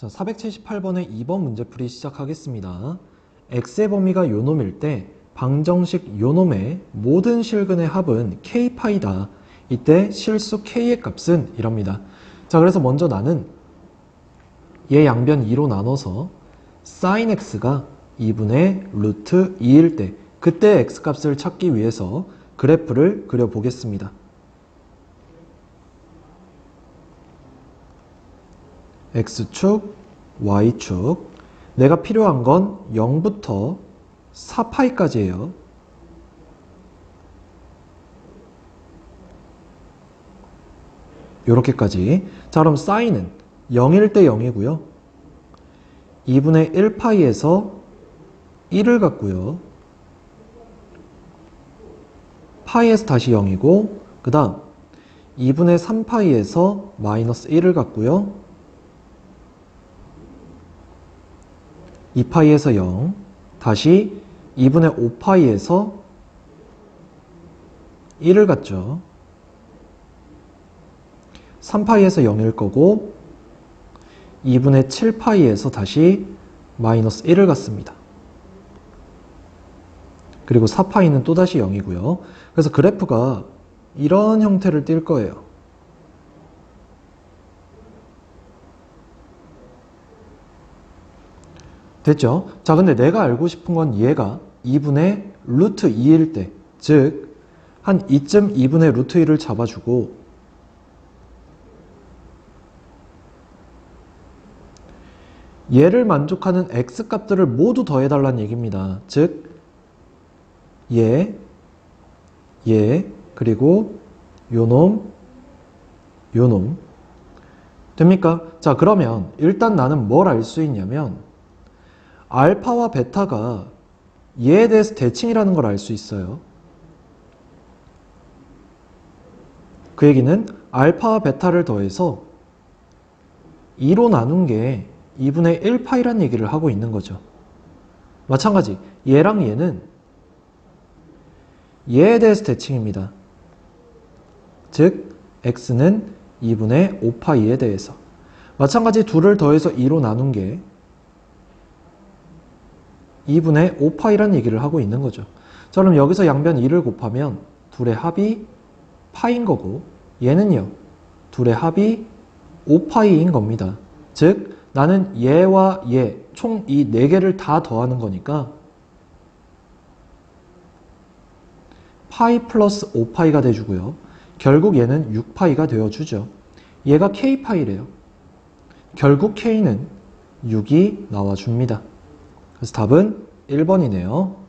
자, 478번의 2번 문제풀이 시작하겠습니다. x의 범위가 요놈일 때 방정식 요놈의 모든 실근의 합은 k파이다. 이때 실수 k의 값은 이럽니다. 자, 그래서 먼저 나는 얘 양변 2로 나눠서 sin x가 2분의 루트 2일 때 그때 x 값을 찾기 위해서 그래프를 그려보겠습니다. X축, y축. 내가 필요한 건 0부터 4파이까지예요. 요렇게까지. 자, 그럼 사인은 0일 때 0이고요. 2분의 1파이에서 1을 갖고요. 파이에서 다시 0이고, 그 다음 2분의 3파이에서 마이너스 1을 갖고요. 2파이에서 0, 다시 2분의 5파이에서 1을 갖죠. 3파이에서 0일 거고 2분의 7파이에서 다시 마이너스 1을 갖습니다. 그리고 4파이는 또다시 0이고요. 그래서 그래프가 이런 형태를 띌 거예요. 됐죠? 자, 근데 내가 알고 싶은 건 얘가 2분의 루트 2일 때, 즉, 한 이쯤 2분의 루트 2를 잡아주고, 얘를 만족하는 x 값들을 모두 더해달라는 얘기입니다. 즉, 얘, 얘, 그리고 요놈, 요놈. 됩니까? 자, 그러면 일단 나는 뭘 알 수 있냐면, 알파와 베타가 얘에 대해서 대칭이라는 걸 알 수 있어요. 그 얘기는 알파와 베타를 더해서 2로 나눈 게 2분의 1파이란 얘기를 하고 있는 거죠. 마찬가지 얘랑 얘는 얘에 대해서 대칭입니다. 즉 x는 2분의 5파이에 대해서 마찬가지 둘을 더해서 2로 나눈 게 2분의 5파이란 얘기를 하고 있는 거죠. 자, 그럼 여기서 양변 2를 곱하면 둘의 합이 파인 거고 얘는요. 둘의 합이 5파이인 겁니다. 즉 나는 얘와 얘 총이네 개를 다 더하는 거니까 파이 플러스 5파이가 돼주고요. 결국 얘는 6파이가 되어주죠. 얘가 k파이래요. 결국 k는 6이 나와줍니다. 그래서 답은 1번이네요.